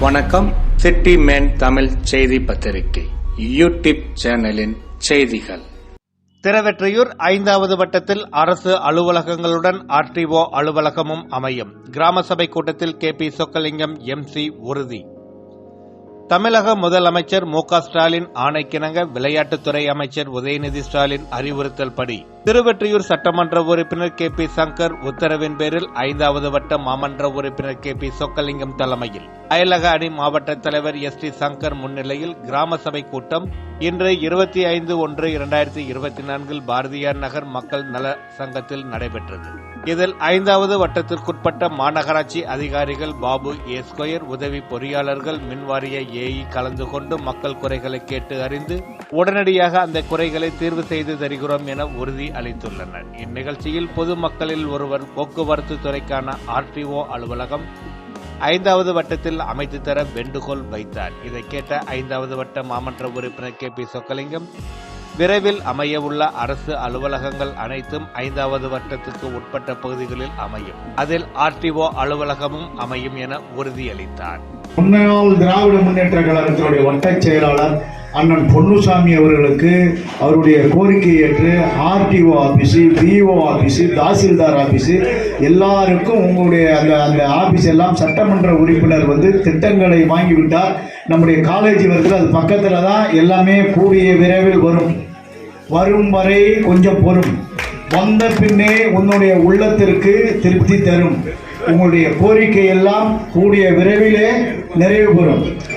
வணக்கம். City man Tamil செய்தி பத்திரிகை. யூடியூப் சேனலின் செய்திகள். திருவெற்றியூர் ஐந்தாவது வட்டத்தில் அரசு அலுவலகங்களுடன் ஆர்டிஓ அலுவலகமும் அமையும். கிராம சபை கூட்டத்தில் கே பி சொக்கலிங்கம் எம்சி உறுதி. தமிழக முதலமைச்சர் மு க ஸ்டாலின் ஆணைக்கிணங்க விளையாட்டுத்துறை அமைச்சர் உதயநிதி ஸ்டாலின் அறிவுறுத்தல் படி. திருவெற்றியூர் சட்டமன்ற உறுப்பினர் கே பி சங்கர் உத்தரவின் பேரில் ஐந்தாவது வட்ட மாமன்ற உறுப்பினர் கே பி சொக்கலிங்கம் தலைமையில். அயலக அணி மாவட்ட தலைவர் எஸ் டி சங்கர் முன்னிலையில் கிராம சபை கூட்டம். இன்று இருபத்தி ஐந்து ஒன்று இரண்டாயிரத்தி இருபத்தி நான்கில் பாரதியார் நகர் மக்கள் நல சங்கத்தில் நடைபெற்றது. இதில் ஐந்தாவது வட்டத்திற்குட்பட்ட மாநகராட்சி அதிகாரிகள் பாபு ஏ ஸ்கொயர் உதவி பொறியாளர்கள் மின்வாரிய ஏஇ கலந்து கொண்டு மக்கள் குறைகளை கேட்டு அறிந்து உடனடியாக அந்த குறைகளை தீர்வு செய்து தருகிறோம் என உறுதி அளித்துள்ளனர். இந்நிகழ்ச்சியில் பொதுமக்களில் ஒருவர் போக்குவரத்து துறைக்கான ஆர்டிஓ அலுவலகம் ஐந்தாவது வட்டத்தில் அமைத்து தர வேண்டுகோள் வைத்தார். இதை கேட்ட ஐந்தாவது வட்ட மாமன்ற உறுப்பினர் கே பி சொக்கலிங்கம் விரைவில் அமையவுள்ள அரசு அலுவலகங்கள் அனைத்தும் ஐந்தாவது வட்டத்துக்கு உட்பட்ட பகுதிகளில் அமையும். அதில் ஆர்டிஓ அலுவலகமும் அமையும் என உறுதியளித்தார். முன்னாள் திராவிட முன்னேற்ற கழகத்தினுடைய வட்டச் செயலாளர் அண்ணன் பொன்னுசாமி அவர்களுக்கு அவருடைய கோரிக்கை ஏற்று ஆர்டிஓ ஆஃபீஸு பிஓ ஆபீஸு தாசில்தார் ஆஃபீஸு எல்லாருக்கும் உங்களுடைய அந்த அந்த ஆஃபீஸ் எல்லாம் சட்டமன்ற உறுப்பினர் வந்து திட்டங்களை வாங்கிவிட்டார். நம்முடைய காலேஜ் வருது அது பக்கத்தில் தான் எல்லாமே கூடிய விரைவில் வரும். வரும் வரை கொஞ்சம் பொறும். வந்த பின்னே உன்னுடைய உள்ளத்திற்கு திருப்தி தரும். உங்களுடைய கோரிக்கை எல்லாம் கூடிய விரைவிலே நிறைவு பெறும்.